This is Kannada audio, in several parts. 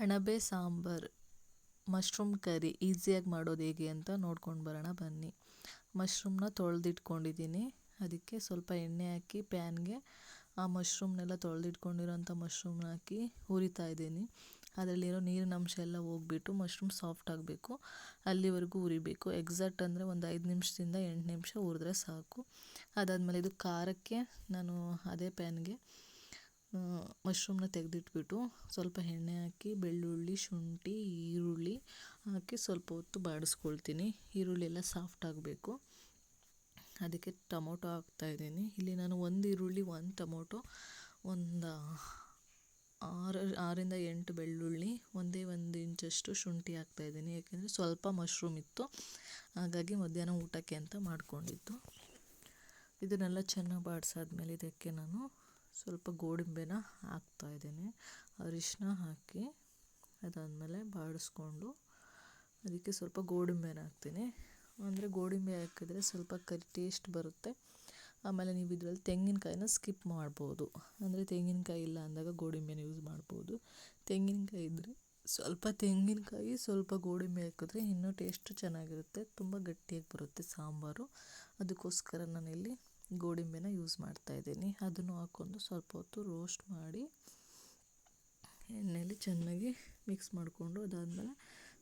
ಅಣಬೆ ಸಾಂಬಾರು, ಮಶ್ರೂಮ್ ಕರಿ ಈಸಿಯಾಗಿ ಮಾಡೋದು ಹೇಗೆ ಅಂತ ನೋಡ್ಕೊಂಡು ಬರೋಣ ಬನ್ನಿ. ಮಶ್ರೂಮ್ನ ತೊಳೆದಿಟ್ಕೊಂಡಿದ್ದೀನಿ. ಅದಕ್ಕೆ ಸ್ವಲ್ಪ ಎಣ್ಣೆ ಹಾಕಿ ಪ್ಯಾನ್ಗೆ ಆ ಮಶ್ರೂಮ್ನೆಲ್ಲ ತೊಳೆದಿಟ್ಕೊಂಡಿರೋಂಥ ಮಶ್ರೂಮ್ನ ಹಾಕಿ ಹುರಿತಾ ಇದ್ದೀನಿ. ಅದರಲ್ಲಿರೋ ನೀರಿನ ಅಂಶ ಎಲ್ಲ ಹೋಗ್ಬಿಟ್ಟು ಮಶ್ರೂಮ್ ಸಾಫ್ಟ್ ಆಗಬೇಕು. ಅಲ್ಲಿವರೆಗೂ ಹುರಿಬೇಕು. ಎಕ್ಸಾಕ್ಟ್ ಅಂದರೆ ಒಂದು ಐದು ನಿಮಿಷದಿಂದ ಎಂಟು ನಿಮಿಷ ಹುರಿದ್ರೆ ಸಾಕು. ಅದಾದಮೇಲೆ ಇದು ಖಾರಕ್ಕೆ ನಾನು ಅದೇ ಪ್ಯಾನ್ಗೆ ಮಶ್ರೂಮ್ನ ತೆಗೆದಿಟ್ಬಿಟ್ಟು ಸ್ವಲ್ಪ ಎಣ್ಣೆ ಹಾಕಿ, ಬೆಳ್ಳುಳ್ಳಿ, ಶುಂಠಿ, ಈರುಳ್ಳಿ ಹಾಕಿ ಸ್ವಲ್ಪ ಹೊತ್ತು ಬಾಡಿಸ್ಕೊಳ್ತೀನಿ. ಈರುಳ್ಳಿ ಎಲ್ಲ ಸಾಫ್ಟ್ ಆಗಬೇಕು. ಅದಕ್ಕೆ ಟೊಮೊಟೊ ಹಾಕ್ತಾಯಿದ್ದೀನಿ ಇಲ್ಲಿ ನಾನು ಒಂದು ಈರುಳ್ಳಿ, ಒಂದು ಟೊಮೊಟೊ, ಒಂದು ಆರು, ಆರಿಂದ ಎಂಟು ಬೆಳ್ಳುಳ್ಳಿ, ಒಂದೇ ಒಂದು ಇಂಚಷ್ಟು ಶುಂಠಿ ಹಾಕ್ತಾಯಿದ್ದೀನಿ ಯಾಕೆಂದರೆ ಸ್ವಲ್ಪ ಮಶ್ರೂಮ್ ಇತ್ತು. ಹಾಗಾಗಿ ಮಧ್ಯಾಹ್ನ ಊಟಕ್ಕೆ ಅಂತ ಮಾಡಿಕೊಂಡಿದ್ದು. ಇದನ್ನೆಲ್ಲ ಚೆನ್ನಾಗಿ ಬಾಡಿಸಾದ್ಮೇಲೆ ಇದಕ್ಕೆ ನಾನು ಸ್ವಲ್ಪ ಗೋಡಂಬಿನ ಹಾಕ್ತಾಯಿದ್ದೀನಿ ಅರಿಶಿನ ಹಾಕಿ ಅದಾದಮೇಲೆ ಬಾಡಿಸ್ಕೊಂಡು ಅದಕ್ಕೆ ಸ್ವಲ್ಪ ಗೋಡಂಬಿನ ಹಾಕ್ತೀನಿ. ಅಂದರೆ ಗೋಡಂಬಿ ಹಾಕಿದ್ರೆ ಸ್ವಲ್ಪ ಕರಿ ಟೇಸ್ಟ್ ಬರುತ್ತೆ. ಆಮೇಲೆ ನೀವು ಇದರಲ್ಲಿ ತೆಂಗಿನಕಾಯಿನ ಸ್ಕಿಪ್ ಮಾಡ್ಬೋದು. ಅಂದರೆ ತೆಂಗಿನಕಾಯಿ ಇಲ್ಲ ಅಂದಾಗ ಗೋಡಂಬಿನ ಯೂಸ್ ಮಾಡ್ಬೋದು. ತೆಂಗಿನಕಾಯಿ ಇದ್ದರೆ ಸ್ವಲ್ಪ ತೆಂಗಿನಕಾಯಿ, ಸ್ವಲ್ಪ ಗೋಡಂಬಿ ಹಾಕಿದ್ರೆ ಇನ್ನೂ ಟೇಸ್ಟ್ ಚೆನ್ನಾಗಿರುತ್ತೆ. ತುಂಬ ಗಟ್ಟಿಯಾಗಿ ಬರುತ್ತೆ ಸಾಂಬಾರು. ಅದಕ್ಕೋಸ್ಕರ ನಾನಿಲ್ಲಿ ಗೋಡಂಬಿನ ಯೂಸ್ ಮಾಡ್ತಾ ಇದ್ದೀನಿ. ಅದನ್ನು ಹಾಕ್ಕೊಂಡು ಸ್ವಲ್ಪ ಹೊತ್ತು ರೋಸ್ಟ್ ಮಾಡಿ ಎಣ್ಣೆಯಲ್ಲಿ ಚೆನ್ನಾಗಿ ಮಿಕ್ಸ್ ಮಾಡಿಕೊಂಡು ಅದಾದಮೇಲೆ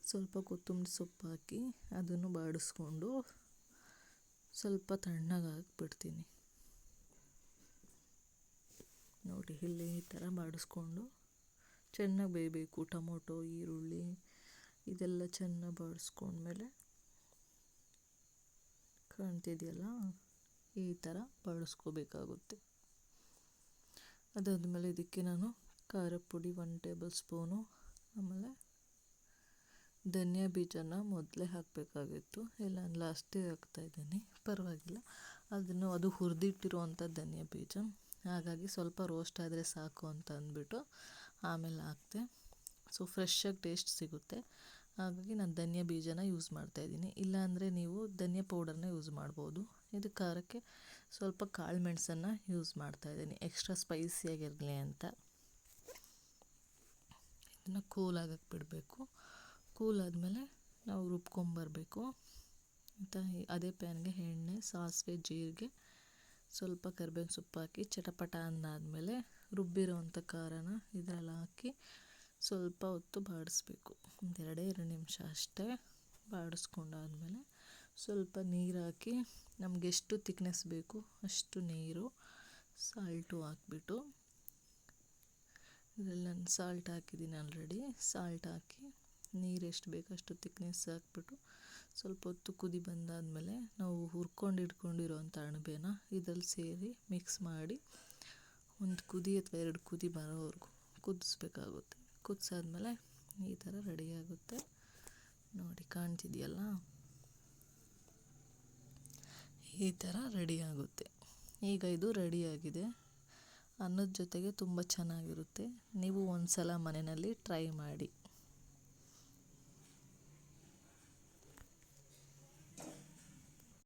ಸ್ವಲ್ಪ ಕೊತ್ತಂಬರಿ ಸೊಪ್ಪು ಹಾಕಿ ಅದನ್ನು ಬಾಡಿಸ್ಕೊಂಡು ಸ್ವಲ್ಪ ತಣ್ಣಗೆ ಹಾಕ್ಬಿಡ್ತೀನಿ. ನೋಡಿ, ಇಲ್ಲಿ ಈ ಥರ ಬಾಡಿಸ್ಕೊಂಡು ಚೆನ್ನಾಗಿ ಬೇಯಬೇಕು. ಟೊಮೊಟೊ, ಈರುಳ್ಳಿ ಇದೆಲ್ಲ ಚೆನ್ನಾಗಿ ಬಾಡಿಸ್ಕೊಂಡ್ಮೇಲೆ ಕಾಣ್ತಿದೆಯಲ್ಲ? ಈ ಥರ ಬಳಸ್ಕೋಬೇಕಾಗುತ್ತೆ. ಅದಾದಮೇಲೆ ಇದಕ್ಕೆ ನಾನು ಖಾರ ಪುಡಿ ಒನ್ ಟೇಬಲ್ ಸ್ಪೂನು ಆಮೇಲೆ ಧನಿಯಾ ಬೀಜನ ಮೊದಲೇ ಹಾಕಬೇಕಾಗಿತ್ತು. ಇಲ್ಲ ಲಾಸ್ಟಿಗೆ ಹಾಕ್ತಾಯಿದ್ದೀನಿ ಪರವಾಗಿಲ್ಲ. ಅದನ್ನು, ಅದು ಹುರಿದಿಟ್ಟಿರುವಂಥ ಧನಿಯಾ ಬೀಜ. ಹಾಗಾಗಿ ಸ್ವಲ್ಪ ರೋಸ್ಟ್ ಆದರೆ ಸಾಕು ಅಂತ ಅಂದ್ಬಿಟ್ಟು ಆಮೇಲೆ ಹಾಕ್ತೆ ಸೊ ಫ್ರೆಶ್ಶಾಗಿ ಟೇಸ್ಟ್ ಸಿಗುತ್ತೆ. ಹಾಗಾಗಿ ನಾನು ಧನಿಯಾ ಬೀಜನ ಯೂಸ್ ಮಾಡ್ತಾಯಿದ್ದೀನಿ ಇಲ್ಲಾಂದರೆ ನೀವು ಧನಿಯಾ ಪೌಡರ್ನ ಯೂಸ್ ಮಾಡ್ಬೋದು. ಇದು ಖಾರಕ್ಕೆ ಸ್ವಲ್ಪ ಕಾಳು ಮೆಣಸನ್ನು ಯೂಸ್ ಮಾಡ್ತಾಯಿದ್ದೀನಿ ಎಕ್ಸ್ಟ್ರಾ ಸ್ಪೈಸಿಯಾಗಿರಲಿ ಅಂತ. ಇದನ್ನು ಕೂಲ್ ಆಗಕ್ಕೆ ಬಿಡಬೇಕು. ಕೂಲ್ ಆದಮೇಲೆ ನಾವು ರುಬ್ಕೊಂಬರಬೇಕು ಅಂತ ಅದೇ ಪ್ಯಾನ್ಗೆ ಎಣ್ಣೆ, ಸಾಸಿವೆ, ಜೀರಿಗೆ, ಸ್ವಲ್ಪ ಕರಿಬೇವಿನ ಸೊಪ್ಪು ಹಾಕಿ ಚಟಪಟ ಅಂದಾದಮೇಲೆ ರುಬ್ಬಿರೋವಂಥ ಖಾರನ ಇದರಲ್ಲಿ ಹಾಕಿ ಸ್ವಲ್ಪ ಹೊತ್ತು ಬಾಡಿಸ್ಬೇಕು. ಒಂದು ಎರಡೇ ಎರಡು ನಿಮಿಷ ಅಷ್ಟೇ ಬಾಡಿಸ್ಕೊಂಡಾದ್ಮೇಲೆ ಸ್ವಲ್ಪ ನೀರು ಹಾಕಿ, ನಮ್ಗೆ ಎಷ್ಟು ತಿಕ್ನೆಸ್ ಬೇಕು ಅಷ್ಟು ನೀರು ಸಾಲ್ಟು ಹಾಕ್ಬಿಟ್ಟು. ಇದರಲ್ಲಿ ನಾನು ಸಾಲ್ಟ್ ಹಾಕಿದ್ದೀನಿ ಆಲ್ರೆಡಿ ಸಾಲ್ಟ್ ಹಾಕಿ ನೀರು ಎಷ್ಟು ಬೇಕು ಅಷ್ಟು ತಿಕ್ನೆಸ್ ಹಾಕ್ಬಿಟ್ಟು ಸ್ವಲ್ಪ ಹೊತ್ತು ಕುದಿ ಬಂದಾದಮೇಲೆ ನಾವು ಹುರ್ಕೊಂಡು ಇಟ್ಕೊಂಡಿರೋವಂಥ ಅಣಬೆನ ಇದ್ರಲ್ಲಿ ಸೇರಿ ಮಿಕ್ಸ್ ಮಾಡಿ ಒಂದು ಕುದಿ ಅಥವಾ ಎರಡು ಕುದಿ ಬರೋವರೆಗೂ ಕುದಿಸ್ಬೇಕಾಗುತ್ತೆ. ಕುದಿಸಾದ್ಮೇಲೆ ಈ ಥರ ರೆಡಿಯಾಗುತ್ತೆ ನೋಡಿ, ಕಾಣ್ತಿದೆಯಲ್ಲ? ಈ ಥರ ರೆಡಿಯಾಗುತ್ತೆ ಈಗ ಇದು ರೆಡಿಯಾಗಿದೆ ಅನ್ನದ ಜೊತೆಗೆ ತುಂಬ ಚೆನ್ನಾಗಿರುತ್ತೆ. ನೀವು ಒಂದು ಸಲ ಮನೆಯಲ್ಲಿ ಟ್ರೈ ಮಾಡಿ.